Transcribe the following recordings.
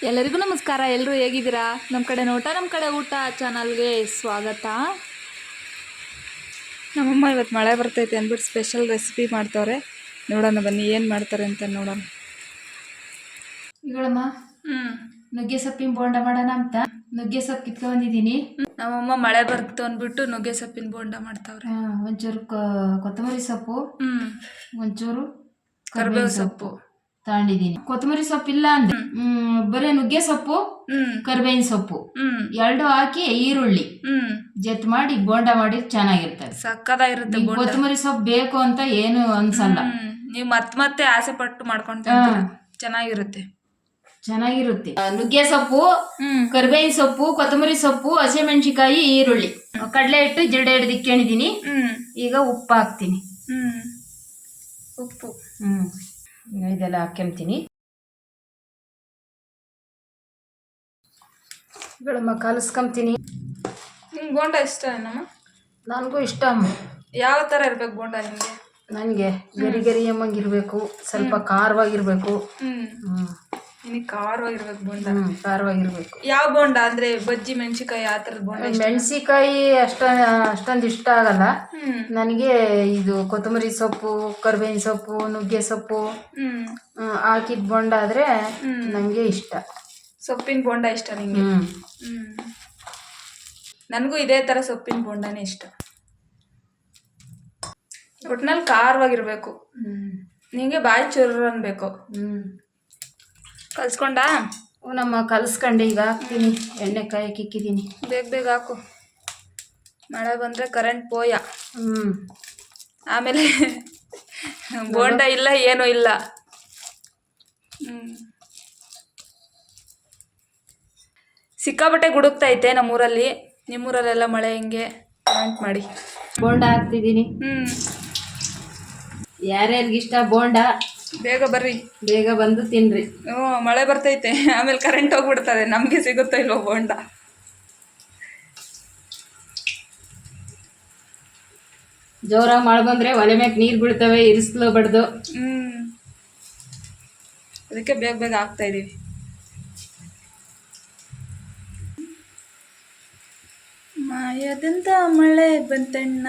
ಎಲ್ಲರಿಗೂ ನಮಸ್ಕಾರ ಎಲ್ಲರೂ ಹೇಗಿದ್ದೀರಾ? ನಮ್ಮ ಕಡೆ ನೋಟ ನಮ್ಮ ಕಡೆ ಊಟ ಚಾನಲ್ಗೆ ಸ್ವಾಗತ. ನಮ್ಮಮ್ಮ ಇವತ್ತು ಮಳೆ ಬರ್ತೈತೆ ಅಂದ್ಬಿಟ್ಟು ಸ್ಪೆಷಲ್ ರೆಸಿಪಿ ಮಾಡ್ತವ್ರೆ. ನೋಡೋಣ ಬನ್ನಿ ಏನು ಮಾಡ್ತಾರೆ ಅಂತ ನೋಡೋಣ. ಇಗಳಮ್ಮ ಹ್ಞೂ ನುಗ್ಗೆ ಸೊಪ್ಪಿನ ಬೋಂಡ ಮಾಡೋಣ ಅಂತ. ನುಗ್ಗೆ ಸೊಪ್ಪು ಕಿತ್ಕೊಂಡಿದ್ದೀನಿ ನಮ್ಮಮ್ಮ ಮಳೆ ಬರ್ತು ಅಂದ್ಬಿಟ್ಟು ನುಗ್ಗೆ ಸೊಪ್ಪಿನ ಬೋಂಡ ಮಾಡ್ತಾವ್ರೆ. ಒಂಚೂರು ಕೊತ್ತಂಬರಿ ಸೊಪ್ಪು ಹ್ಞೂ ಒಂಚೂರು ಕರ್ಬೇವು ಸೊಪ್ಪು. ತಗೊಂಡಿದ್ದೀನಿ. ಕೊತ್ತಂಬರಿ ಸೊಪ್ಪು ಇಲ್ಲ ಅಂದ್ರೆ ಹ್ಮ್, ಬರೀ ನುಗ್ಗೆ ಸೊಪ್ಪು ಹ್ಞೂ ಕರಿಬೇವಿನ ಸೊಪ್ಪು. ಎರಡು ಹಾಕಿ ಈರುಳ್ಳಿ. ಜತ್ ಮಾಡಿ ಬೋಂಡ ಮಾಡಿ ಚೆನ್ನಾಗಿರ್ತದೆ. ಸಕ್ಕದಾಗಿರುತ್ತೆ ಬೋಂಡ. ಕೊತ್ತಂಬರಿ ಸೊಪ್ಪು ಬೇಕು ಅಂತ ಏನು ಅನ್ಸಲ್ಲ. ಹ್ಮ್. ನೀವು ಮತ್ತೆ ಮತ್ತೆ ಆಸೆ ಪಟ್ಟು ಮಾಡ್ಕೊಂಡು ತಿಂತೀರ. ಚೆನ್ನಾಗಿರುತ್ತೆ. ಚೆನ್ನಾಗಿರುತ್ತೆ. ಆ, ನುಗ್ಗೆ ಸೊಪ್ಪು ಹ್ಮ್. ಕರಿಬೇವಿನ ಸೊಪ್ಪು ಕೊತ್ತಂಬರಿ ಸೊಪ್ಪು ಹಸಿಮೆಣಸಿಕಾಯಿ ಈರುಳ್ಳಿ. ಕಡಲೆ ಹಿಟ್ಟು ಜಿರಡೆ ಹಿಡ್ದು ಇಕ್ಕೊಂಡಿದೀನಿ ಹ್ಮ್. ಈಗ ಉಪ್ಪು ಹಾಕ್ತೀನಿ. ಹ್ಮ್. ಉಪ್ಪು. ಹ್ಮ್. ಇದೆಲ್ಲ ಹಾಕ್ಕೊಂತೀನಿ ಗಳಮ್ಮ ಕಲಸ್ಕೊಂತೀನಿ. ನಿಮ್ಗೆ ಬೋಂಡ ಇಷ್ಟ ಏನಮ್ಮ? ನನಗೂ ಇಷ್ಟ ಅಮ್ಮ. ಯಾವ ಥರ ಇರ್ಬೇಕು ಬೋಂಡ ನಿಮಗೆ? ನನಗೆ ಗರಿ ಗರಿ ಎಂಬಂಗಿರ್ಬೇಕು ಸ್ವಲ್ಪ ಖಾರವಾಗಿರಬೇಕು. ಹ್ಮ್. ಹ್ಮ್. ನಿನಗೆ ಖಾರವಾಗಿರ್ಬೇಕು ಬೋಂಡ. ಹ್ಮ್ ಖಾರವಾಗಿರ್ಬೇಕು ಯಾವ ಬೋಂಡ? ಅಂದ್ರೆ ಬಜ್ಜಿ ಮೆಣಸಿಕಾಯಿ ಆ ಥರದ ಬೋಂಡ ಇಷ್ಟ? ಮೆಣಸಿಕಾಯಿ ಅಷ್ಟ ಅಷ್ಟೊಂದು ಇಷ್ಟ ಆಗಲ್ಲ. ಹ್ಮ್. ನನಗೆ ಇದು ಕೊತ್ತಂಬರಿ ಸೊಪ್ಪು ಕರಿಬೇವಿನ ಸೊಪ್ಪು ನುಗ್ಗೆ ಸೊಪ್ಪು ಹ್ಮ್. ಹಾಕಿದ ಬೊಂಡ ಆದ್ರೆ ನನಗೆ ಇಷ್ಟ. ಸೊಪ್ಪಿನ ಬೋಂಡ ಇಷ್ಟ ನಿಂಗೆ? ಹ್ಮ್. ಹ್ಮ್. ನನಗೂ ಇದೇ ತರ ಸೊಪ್ಪಿನ ಬೋಂಡನೇ ಇಷ್ಟ. ಒಟ್ನಲ್ಲಿ ಖಾರವಾಗಿರ್ಬೇಕು. ಹ್ಮ್. ನಿಂಗೆ ಬಾಯಿ ಚೂರು ಅನ್ಬೇಕು. ಹ್ಮ್. ಕಲ್ಸ್ಕೊಂಡಾ? ನಮ್ಮ ಕಲ್ಸ್ಕೊಂಡು ಈಗ ಹಾಕ್ತೀನಿ. ಎಣ್ಣೆ ಕಾಯಕ್ಕೆ ಇಕ್ಕಿದ್ದೀನಿ ಬೇಗ ಬೇಗ ಹಾಕು. ಮಳೆ ಬಂದರೆ ಕರೆಂಟ್ ಪೋಯ. ಹ್ಞೂ ಆಮೇಲೆ ಬೋಂಡ ಇಲ್ಲ ಏನೂ ಇಲ್ಲ. ಹ್ಞೂ ಸಿಕ್ಕಾಪಟ್ಟೆ ಗುಡುಕ್ತೈತೆ ನಮ್ಮೂರಲ್ಲಿ. ನಿಮ್ಮೂರಲ್ಲೆಲ್ಲ ಮಳೆ ಹೆಂಗೆ? ಕಮೆಂಟ್ ಮಾಡಿ. ಬೋಂಡ ಹಾಕ್ತಿದ್ದೀನಿ. ಹ್ಞೂ ಯಾರ್ಯಾರಿಗಿಷ್ಟ ಬೋಂಡ? ಬೇಗ ಬರ್ರಿ. ಬೇಗ ಬಂದು ತಿನ್ರಿ. ಹ್ಞೂ ಮಳೆ ಬರ್ತೈತೆ. ಆಮೇಲೆ ಕರೆಂಟ್ ಹೋಗ್ಬಿಡ್ತದೆ. ನಮಗೆ ಸಿಗುತ್ತೋ ಇಲ್ವೋ ಬೋಂಡ. ಜೋರಾಗಿ ಮಳೆ ಬಂದ್ರೆ ಒಲೆ ಮ್ಯಾಗ ನೀರು ಬೀಳ್ತವೆ ಇರಿಸ್ಲು ಬಡ್ದು ಹ್ಞೂ ಅದಕ್ಕೆ ಬೇಗ ಬೇಗ ಹಾಕ್ತಾ ಇದೀವಿ. ಮಾಯದಂತ ಮಳೆ ಬಂತಣ್ಣ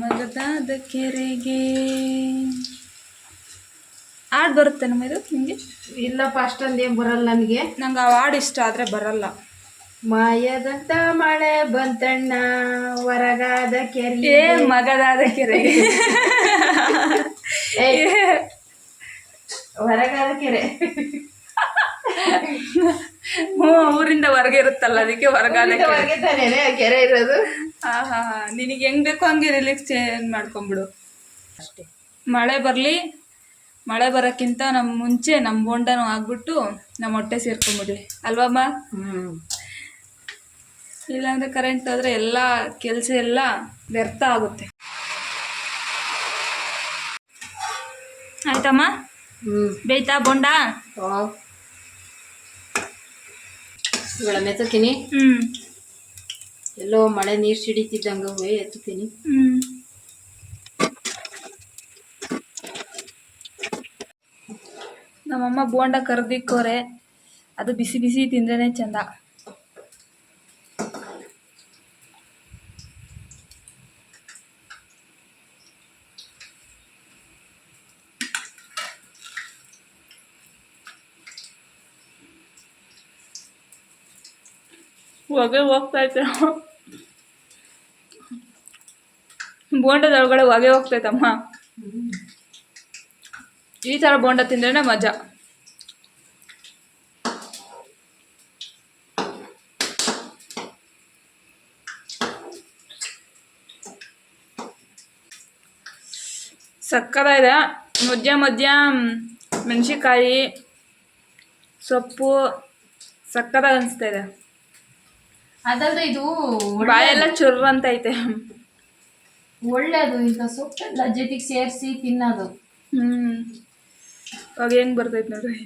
ಮಗದಾದ ಕೆರೆಗೆ. ಹಾಡು ಬರುತ್ತೆ ನಮ್ಮ ಇದು ನಿಮಗೆ? ಇಲ್ಲಪ್ಪ ಅಷ್ಟೊಂದು ಏನು ಬರಲ್ಲ ನನಗೆ ನಂಗೆ ಆ ಹಾಡು ಇಷ್ಟ ಆದರೆ ಬರಲ್ಲ. ಮಾಯದಂತ ಮಳೆ ಬಂತಣ್ಣ ಹೊರಗಾದ ಕೆರೆ. ಏ ಮಗದಾದ ಕೆರೆ. ಹೊರಗಾದ ಕೆರೆ. ಹ್ಞೂ ಊರಿಂದ ಹೊರಗೆ ಇರುತ್ತಲ್ಲ ಅದಕ್ಕೆ ಹೊರಗಾದ ಕೆರೆ. ಹೊರಗೆ ತಾನೇನೆ ಕೆರೆ ಇರೋದು? ಹಾ ಹಾ ಹಾ. ನಿನಗೆ ಹೆಂಗ್ ಬೇಕೋ ಹಂಗೆ ರಿಲೀಫ್ ಚೇಂಜ್ ಮಾಡ್ಕೊಂಬಿಡು. ಅಷ್ಟೇ. ಮಳೆ ಬರಲಿ ಮಳೆ ಬರೋಕ್ಕಿಂತ ನಮ್ಮ ಮುಂಚೆ ನಮ್ಮ ಬೋಂಡನೂ ಆಗ್ಬಿಟ್ಟು ನಮ್ಮ ಹೊಟ್ಟೆ ಸೇರ್ಕೊಂಡ್ಬಿಡ್ಲಿ ಅಲ್ವಮ್ಮ ಹ್ಮ್. ಇಲ್ಲಾಂದ್ರೆ ಕರೆಂಟ್ ಹೋದರೆ ಎಲ್ಲ ಕೆಲಸ ಎಲ್ಲ ವ್ಯರ್ಥ ಆಗುತ್ತೆ. ಆಯ್ತಮ್ಮ? ಬೇಯ್ತಾ ಬೋಂಡ? ಇವಾಗ ಮೆತ್ತತೀನಿ ಹ್ಞೂ ಎಲ್ಲೋ ಮಳೆ ನೀರು ಸಿಡಿತಿದ್ದಂಗೆ ಹೋಗಿ ಎತ್ತುತ್ತೀನಿ. ಹ್ಞೂ ನಮ್ಮಮ್ಮ ಬೋಂಡ ಕರ್ದಿಕ್ಕೋರೆ. ಅದು ಬಿಸಿ ಬಿಸಿ ತಿಂದ್ರೇ ಚಂದ. ಹೊಗೆ ಹೋಗ್ತೈತೆ. ಬೋಂಡದೊಳಗಡೆ ಹೊಗೆ ಹೋಗ್ತೈತಮ್ಮ. ಈ ಥರ ಬೋಂಡ ತಿಂದ್ರೇ ಮಜಾ. ಸಕ್ಕದಾಗಿದೆ ಮಧ್ಯ ಮಧ್ಯ ಮೆಣಸಿಕಾಯಿ ಸೊಪ್ಪು ಸಕ್ಕದಾಗ ಅನಿಸ್ತಾ ಇದೆ. ಅದಲ್ಲದೆ ಇದು ಬಾಯೆಲ್ಲ ಚುರ್ರ ಅಂತ ಐತೆ. ಒಳ್ಳೇದು ಇಂಥ ಸೊಪ್ಪೆಲ್ಲ ಜೊತೆಗೆ ಸೇರಿಸಿ ತಿನ್ನೋದು. ಹ್ಞೂ ಅವಾಗ ಹೆಂಗೆ ಬರ್ತೈತೆ ನೋಡ್ರಿ?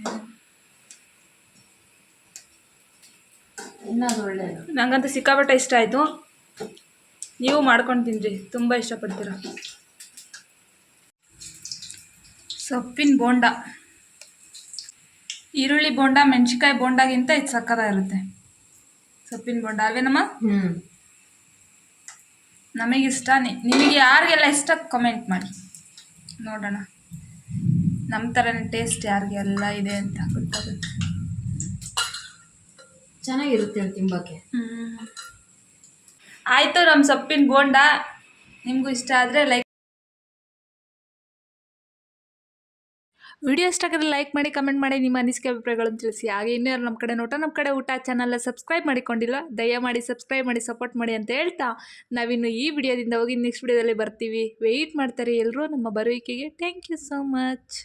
ನಂಗಂತ ಒಳ್ಳೇದು. ನಂಗಂತೂ ಸಿಕ್ಕಾಪಟ್ಟೆ ಇಷ್ಟ ಆಯಿತು. ನೀವು ಮಾಡ್ಕೊಂಡು ತಿನ್ರಿ ತುಂಬ ಇಷ್ಟಪಡ್ತೀರ. ಸೊಪ್ಪಿನ ಬೋಂಡ. ಈರುಳ್ಳಿ ಬೋಂಡ ಮೆಣಸಿನ್ಕಾಯಿ ಬೋಂಡಾಗಿಂತ ಇದು ಸಕ್ಕದಾಗಿರುತ್ತೆ ಸೊಪ್ಪಿನ ಬೋಂಡ ಅಲ್ವೇನಮ್ಮ? ನಮಗಿಷ್ಟ. ನಿಮಗೆ ಯಾರಿಗೆಲ್ಲ ಇಷ್ಟ ಕಮೆಂಟ್ ಮಾಡಿ. ನೋಡೋಣ. ನಮ್ಮ ಥರನೇ ಟೇಸ್ಟ್ ಯಾರಿಗೆಲ್ಲ ಇದೆ ಅಂತ ಗೊತ್ತಾಗುತ್ತೆ. ಚೆನ್ನಾಗಿರುತ್ತೆ ಅದು ತಿಂಬಕ್ಕೆ. ಆಯಿತು ನಮ್ಮ ಸೊಪ್ಪಿನ ಬೋಂಡ. ನಿಮಗೂ ಇಷ್ಟ ಆದರೆ ಲೈಕ್ ವಿಡಿಯೋ ಇಷ್ಟ ಆಗಿದ್ರೆ ಲೈಕ್ ಮಾಡಿ ಕಮೆಂಟ್ ಮಾಡಿ ನಿಮ್ಮ ಅನಿಸಿಕೆ ಅಭಿಪ್ರಾಯಗಳನ್ನು ತಿಳಿಸಿ. ಹಾಗೆ ಇನ್ನೂ ಯಾರು ನಮ್ಮ ಕಡೆ ನೋಟ ನಮ್ಮ ಕಡೆ ಊಟ ಚಾನಲ್ನ ಸಬ್ಸ್ಕ್ರೈಬ್ ಮಾಡಿಕೊಂಡಿಲ್ಲ ದಯಮಾಡಿ ಸಬ್ಸ್ಕ್ರೈಬ್ ಮಾಡಿ ಸಪೋರ್ಟ್ ಮಾಡಿ ಅಂತ ಹೇಳ್ತಾ ನಾವಿನ್ನು ಈ ವಿಡಿಯೋದಿಂದ ಹೋಗಿ ನೆಕ್ಸ್ಟ್ ವಿಡಿಯೋದಲ್ಲಿ ಬರ್ತೀವಿ. ವೆಯ್ಟ್ ಮಾಡ್ತಾರೆ ಎಲ್ಲರೂ ನಮ್ಮ ಬರುವಿಕೆಗೆ. Thank you so much